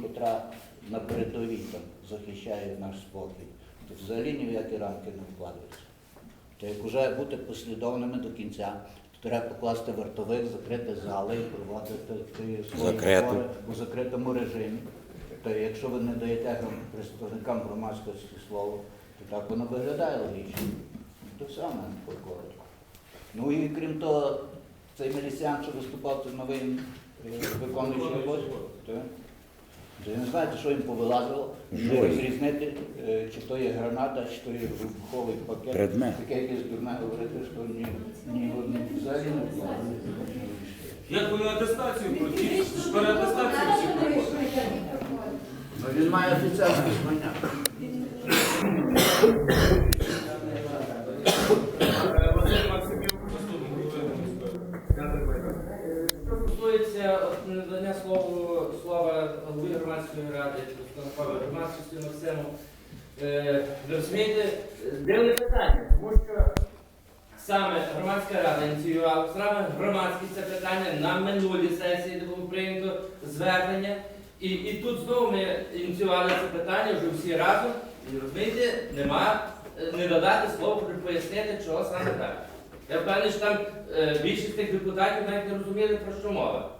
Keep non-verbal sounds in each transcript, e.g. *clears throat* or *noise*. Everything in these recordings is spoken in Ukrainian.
котра на передовій там захищає наш спокій, то взагалі ні в які рамки не вкладаються. То як вже бути послідовними до кінця, то треба покласти вартових, закрити зали і проводити свої Закрито. збори у закритому режимі. То якщо ви не даєте гром- представникам громадськості слово, то так воно виглядає логічно. То саме коротко. Ну і крім того, цей міліціян, що виступав, це новий е, виконуючий. То я не знаю, що їм повилазило, не розрізнити, е, чи то є граната, чи то є вибуховий пакет. Предмет. Таке якесь дурне говорити, що ні, ні, ні взагалі не вкладено. Як вони атестацію пройшли? Переатестацію всі проходять. Ну, Він має офіцерське звання. Е, Василь Максимюк, заступник. Що стосується надання голови громадської ради, представникові громадськості Максиму, е, ви розумієте, дивне питання, тому що саме громадська рада ініціювала, саме громадськість це питання на минулій сесії, де було прийнято звернення. І, і тут знову ми ініціювали це питання вже всі разом. І розумієте, нема е, не додати слово, щоб пояснити, чого саме так. Я впевнений, що там е, більшість тих депутатів навіть не розуміли, про що мова.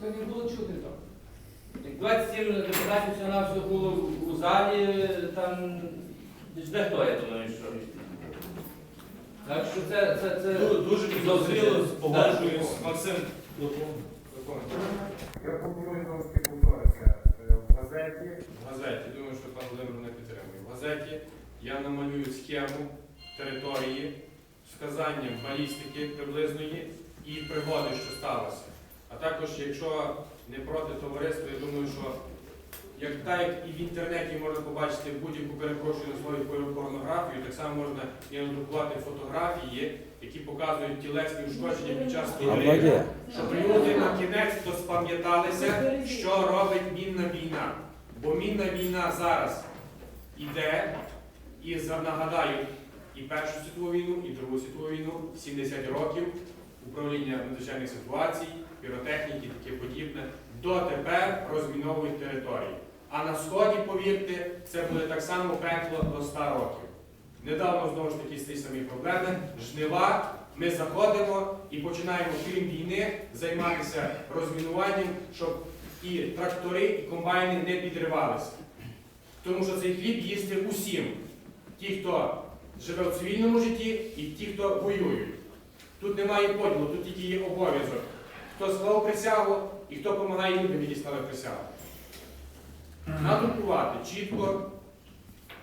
То не було чути то. Як 27 депутатів всього на всього було у- залі, там де хто, я думаю, що. Так що це, це, це Ду- Дуже підозріло, погоджуюсь. Максим, Я пропоную ж повторитися. Е, В газеті, в газеті, думаю, що пан Володимир не підтримує. В газеті я намалюю схему території з вказанням балістики приблизної і пригоди, що сталося. А також, якщо не проти товариства, я думаю, що як так як і в інтернеті можна побачити будь-яку перепрошую на свою порнографію, так само можна і надрукувати фотографії, які показують тілесні ушкодження під час війни щоб люди на кінець то спам'яталися, що робить мінна війна. Бо мінна війна зараз іде, і нагадаю, і Першу світову війну, і Другу світову війну, 70 років управління надзвичайних ситуацій, піротехніки, таке подібне, дотепер розміновують території. А на сході, повірте, це буде так само пекло до 100 років. Недавно знову ж таки з ті самі проблеми. Жнива, ми заходимо і починаємо, крім війни, займатися розмінуванням, щоб і трактори, і комбайни не підривалися. Тому що цей хліб їсти усім. Ті, хто живе в цивільному житті, і ті, хто воюють. Тут немає поділу, тут тільки є обов'язок. Хто склав присягу і хто допомагає людям, які присягу. Надрукувати чітко,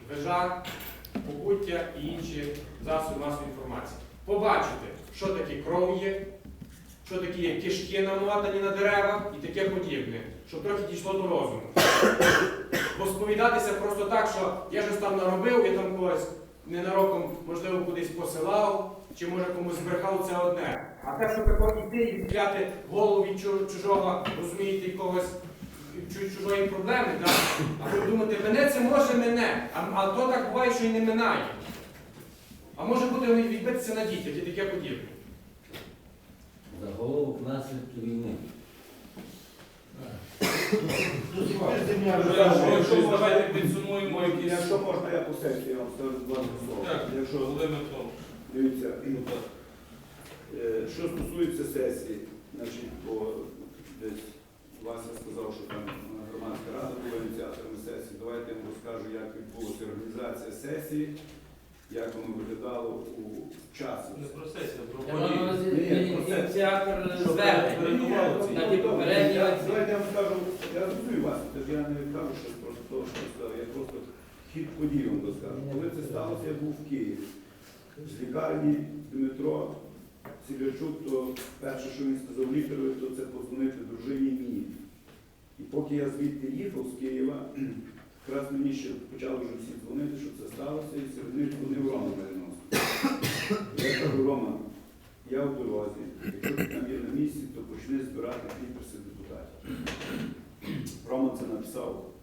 вежа, покуття і інші засоби масової інформації. Побачити, що таке кров є, що таке є кишки намотані на деревах і таке подібне, щоб трохи дійшло до розуму. Бо сповідатися просто так, що я щось там наробив, я там когось ненароком, можливо, кудись посилав, чи може комусь збрехав, це одне. А те, що тако йти і взяти голову від чужого, розумієте, якогось чужої проблеми, так? а ви думаєте, мене це може мене, а, а то так буває, що і не минає. А може бути відбитися на дітях і таке подібне. Заголовок наслідки війни. Якщо давайте підсумуємо якісь. Якщо можна, я по сесії вам скажу два слова. Якщо Володимир Том. Дивіться, е, що стосується сесії, значить, бо десь Вася сказав, що там громадська рада була ініціатором сесії. Давайте я вам розкажу, як відбулася організація сесії, як воно виглядало у часі. Не про сесію, а про Ні, про це. ініціатор Що звернення. передувало ці? На ті попередні Я- акції. Давайте я вам скажу, я розумію вас, тож я не кажу, що просто того, що сказав, я просто хід подій вам розкажу. Коли це сталося, я був в Києві. З лікарні Дмитро Сілячук, то перше, що він сказав лікареві, то це позвонити дружині мені. І поки я звідти їхав з Києва, *clears throat* якраз мені ще почали вже всі дзвонити, що це сталося, і серед них дзвонив Рома переносив. Я кажу, Рома, я в дорозі, якщо ти там є на місці, то почни збирати підписи депутатів. Рома це написав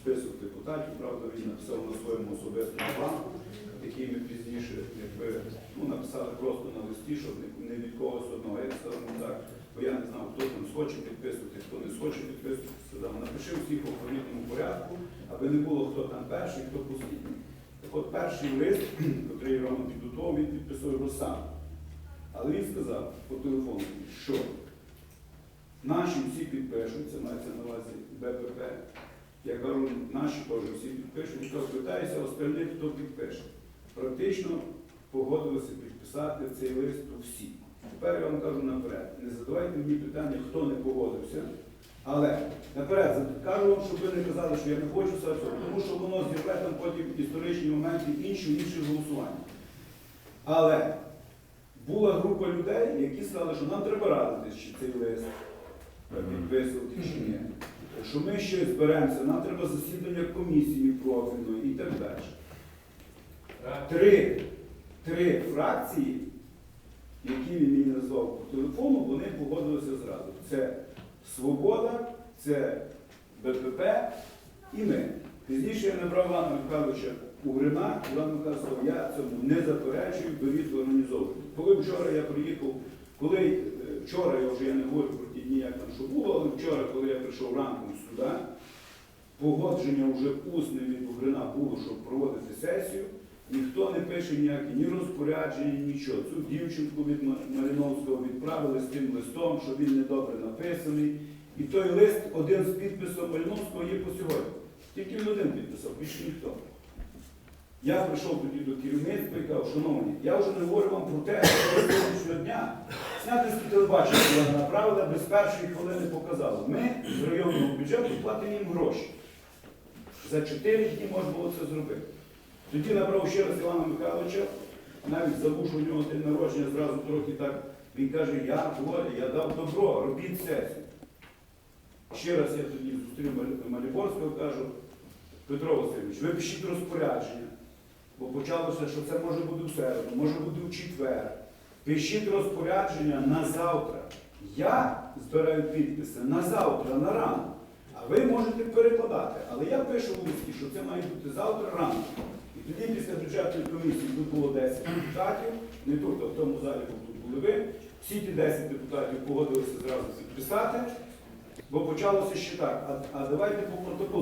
список депутатів, правда, він написав на своєму особистому плану, який ми пізніше якби, ну, написали просто на листі, щоб не, від когось одного, скажемо так, бо я не знав, хто там схоче підписувати, хто не схоче підписувати, сказав, напиши всіх в алфавітному порядку, аби не було хто там перший, хто послідній. Так от перший лист, який Рома підготував, він підписав його сам. Але він сказав по телефону, що наші всі підпишуть, це мається на увазі БПП. Я кажу, наші теж всі підпишуть, то питаюся остальних, хто підпише. Практично погодилися підписати цей лист всі. Тепер я вам кажу наперед. Не задавайте мені питання, хто не погодився. Але наперед кажу вам, щоб ви не казали, що я не хочу це, тому що воно з'являє там потім історичні моменти інші інші голосування. Але була група людей, які сказали, що нам треба радитись, чи цей лист підписувати, чи ні. Що ми ще зберемося, нам треба засідання комісії профільної і так далі. Три, три фракції, які він мені назвав по телефону, вони погодилися зразу. Це Свобода, це БПП і ми. Пізніше я набрав Івана Михайловича Угрина, Іван Михайлович сказав, я цьому не заперечую, беріть організовуйте. Коли вчора я приїхав, коли е, вчора я вже я не говорю про дні, як там що було, але вчора, коли я прийшов ранком сюди, погодження вже усне від Угрина було, щоб проводити сесію. Ніхто не пише ніякі ні розпорядження, нічого. Цю дівчинку від Ма- Малиновського відправили з тим листом, що він недобре написаний. І той лист один з підписом Малиновського є по сьогодні. Тільки він один підписав, більше ніхто. Я прийшов тоді до керівництва і кажу, шановні, я вже не говорю вам про те, що сьогоднішнього дня снятинське телебачення була направила, без першої хвилини показали. Ми з районного бюджету платимо їм гроші. За чотири дні можна було це зробити. Тоді набрав ще раз Івана Михайловича, навіть забув, у нього день народження, зразу трохи так. Він каже, я Володя, я дав добро, робіть сесію. Ще раз я тоді зустрів Маліборського, кажу, Петро Васильович, ви пишіть розпорядження, бо почалося, що це може бути в середу, може бути в четвер. Пишіть розпорядження на завтра. Я збираю підписи на завтра, на ранок. А ви можете перекладати. Але я пишу в листі, що це має бути завтра ранку. І тоді після бюджетної комісії тут було 10 депутатів, не тут, а в тому залі, бо тут були ви. Всі ті 10 депутатів погодилися зразу підписати, бо почалося ще так. А, а давайте по протоколу.